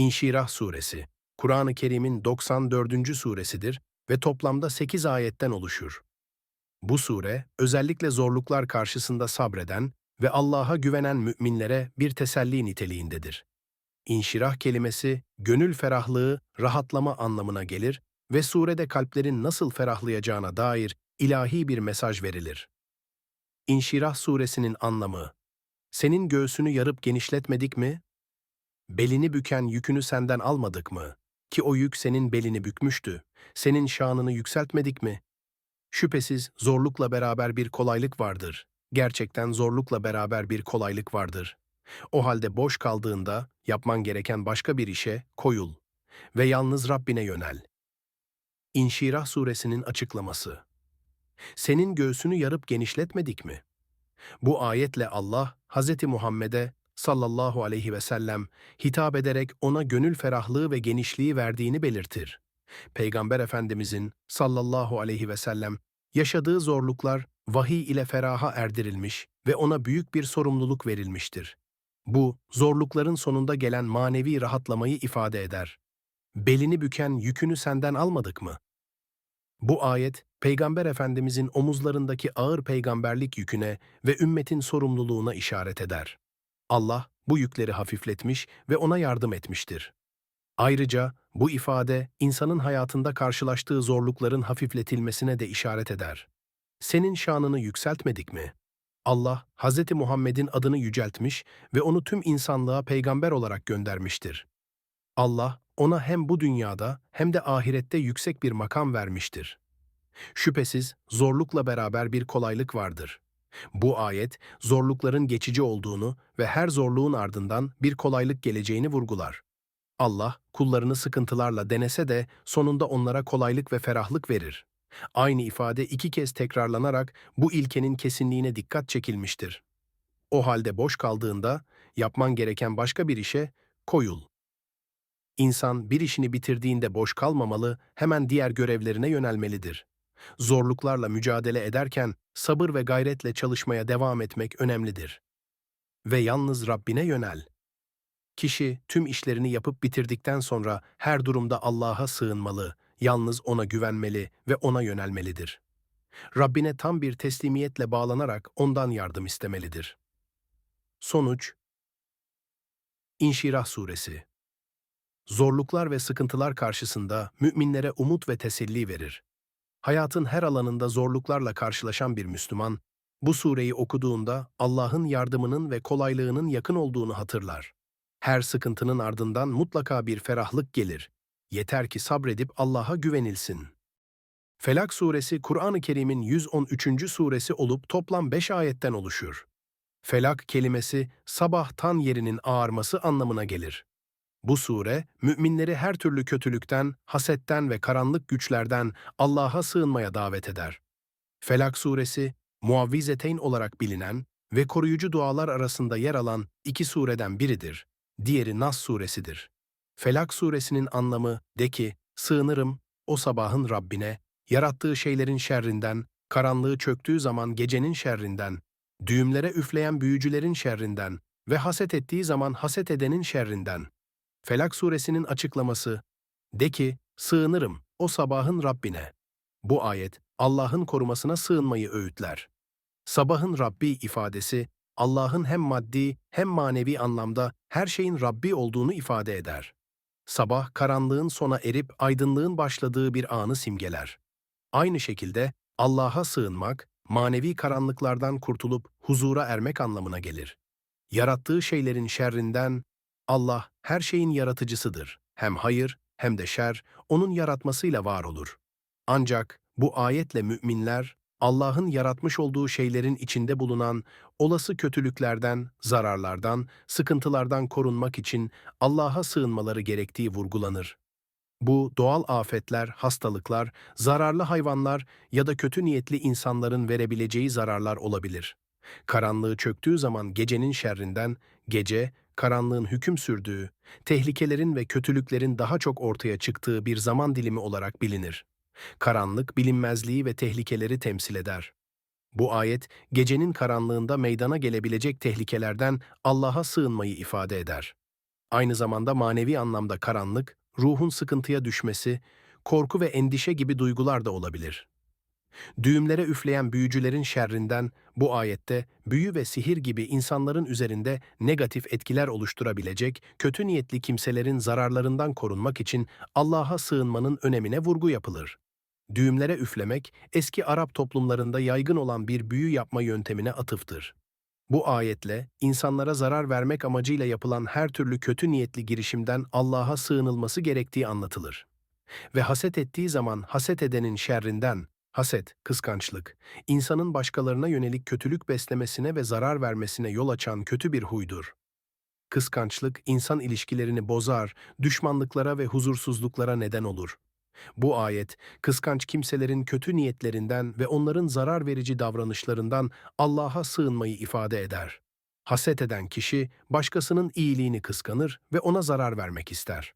İnşirah Suresi, Kur'an-ı Kerim'in 94. suresidir ve toplamda 8 ayetten oluşur. Bu sure, özellikle zorluklar karşısında sabreden ve Allah'a güvenen müminlere bir teselli niteliğindedir. İnşirah kelimesi, gönül ferahlığı, rahatlama anlamına gelir ve surede kalplerin nasıl ferahlayacağına dair ilahi bir mesaj verilir. İnşirah suresinin anlamı, senin göğsünü yarıp genişletmedik mi? Belini büken yükünü senden almadık mı? Ki o yük senin belini bükmüştü. Senin şanını yükseltmedik mi? Şüphesiz zorlukla beraber bir kolaylık vardır. Gerçekten zorlukla beraber bir kolaylık vardır. O halde boş kaldığında yapman gereken başka bir işe koyul ve yalnız Rabbine yönel. İnşirah suresinin açıklaması. Senin göğsünü yarıp genişletmedik mi? Bu ayetle Allah, Hz. Muhammed'e sallallahu aleyhi ve sellem hitap ederek ona gönül ferahlığı ve genişliği verdiğini belirtir. Peygamber Efendimizin sallallahu aleyhi ve sellem yaşadığı zorluklar vahiy ile feraha erdirilmiş ve ona büyük bir sorumluluk verilmiştir. Bu, zorlukların sonunda gelen manevi rahatlamayı ifade eder. Belini büken yükünü senden almadık mı? Bu ayet, Peygamber Efendimizin omuzlarındaki ağır peygamberlik yüküne ve ümmetin sorumluluğuna işaret eder. Allah bu yükleri hafifletmiş ve ona yardım etmiştir. Ayrıca bu ifade insanın hayatında karşılaştığı zorlukların hafifletilmesine de işaret eder. Senin şanını yükseltmedik mi? Allah, Hz. Muhammed'in adını yüceltmiş ve onu tüm insanlığa peygamber olarak göndermiştir. Allah, ona hem bu dünyada hem de ahirette yüksek bir makam vermiştir. Şüphesiz zorlukla beraber bir kolaylık vardır. Bu ayet, zorlukların geçici olduğunu ve her zorluğun ardından bir kolaylık geleceğini vurgular. Allah, kullarını sıkıntılarla denese de sonunda onlara kolaylık ve ferahlık verir. Aynı ifade iki kez tekrarlanarak bu ilkenin kesinliğine dikkat çekilmiştir. O halde boş kaldığında yapman gereken başka bir işe koyul. İnsan bir işini bitirdiğinde boş kalmamalı, hemen diğer görevlerine yönelmelidir. Zorluklarla mücadele ederken sabır ve gayretle çalışmaya devam etmek önemlidir. Ve yalnız Rabbine yönel. Kişi tüm işlerini yapıp bitirdikten sonra her durumda Allah'a sığınmalı, yalnız O'na güvenmeli ve O'na yönelmelidir. Rabbine tam bir teslimiyetle bağlanarak O'ndan yardım istemelidir. Sonuç İnşirah Suresi Zorluklar ve sıkıntılar karşısında müminlere umut ve teselli verir. Hayatın her alanında zorluklarla karşılaşan bir Müslüman, bu sureyi okuduğunda Allah'ın yardımının ve kolaylığının yakın olduğunu hatırlar. Her sıkıntının ardından mutlaka bir ferahlık gelir. Yeter ki sabredip Allah'a güvenilsin. Felak suresi Kur'an-ı Kerim'in 113. suresi olup toplam 5 ayetten oluşur. Felak kelimesi sabah tan yerinin ağarması anlamına gelir. Bu sure, müminleri her türlü kötülükten, hasetten ve karanlık güçlerden Allah'a sığınmaya davet eder. Felak suresi, muavvizeteyn olarak bilinen ve koruyucu dualar arasında yer alan iki sureden biridir. Diğeri Nas suresidir. Felak suresinin anlamı, de ki, sığınırım, o sabahın Rabbine, yarattığı şeylerin şerrinden, karanlığı çöktüğü zaman gecenin şerrinden, düğümlere üfleyen büyücülerin şerrinden ve haset ettiği zaman haset edenin şerrinden. Felak suresinin açıklaması, de ki, sığınırım o sabahın Rabbine. Bu ayet, Allah'ın korumasına sığınmayı öğütler. Sabahın Rabbi ifadesi, Allah'ın hem maddi hem manevi anlamda her şeyin Rabbi olduğunu ifade eder. Sabah, karanlığın sona erip aydınlığın başladığı bir anı simgeler. Aynı şekilde Allah'a sığınmak, manevi karanlıklardan kurtulup huzura ermek anlamına gelir. Yarattığı şeylerin şerrinden, Allah her şeyin yaratıcısıdır. Hem hayır hem de şer onun yaratmasıyla var olur. Ancak bu ayetle müminler Allah'ın yaratmış olduğu şeylerin içinde bulunan olası kötülüklerden, zararlardan, sıkıntılardan korunmak için Allah'a sığınmaları gerektiği vurgulanır. Bu doğal afetler, hastalıklar, zararlı hayvanlar ya da kötü niyetli insanların verebileceği zararlar olabilir. Karanlığı çöktüğü zaman gecenin şerrinden, gece, karanlığın hüküm sürdüğü, tehlikelerin ve kötülüklerin daha çok ortaya çıktığı bir zaman dilimi olarak bilinir. Karanlık, bilinmezliği ve tehlikeleri temsil eder. Bu ayet, gecenin karanlığında meydana gelebilecek tehlikelerden Allah'a sığınmayı ifade eder. Aynı zamanda manevi anlamda karanlık, ruhun sıkıntıya düşmesi, korku ve endişe gibi duygular da olabilir. Düğümlere üfleyen büyücülerin şerrinden bu ayette büyü ve sihir gibi insanların üzerinde negatif etkiler oluşturabilecek kötü niyetli kimselerin zararlarından korunmak için Allah'a sığınmanın önemine vurgu yapılır. Düğümlere üflemek eski Arap toplumlarında yaygın olan bir büyü yapma yöntemine atıftır. Bu ayetle insanlara zarar vermek amacıyla yapılan her türlü kötü niyetli girişimden Allah'a sığınılması gerektiği anlatılır. Ve haset ettiği zaman haset edenin şerrinden, haset, kıskançlık, insanın başkalarına yönelik kötülük beslemesine ve zarar vermesine yol açan kötü bir huydur. Kıskançlık insan ilişkilerini bozar, düşmanlıklara ve huzursuzluklara neden olur. Bu ayet, kıskanç kimselerin kötü niyetlerinden ve onların zarar verici davranışlarından Allah'a sığınmayı ifade eder. Haset eden kişi, başkasının iyiliğini kıskanır ve ona zarar vermek ister.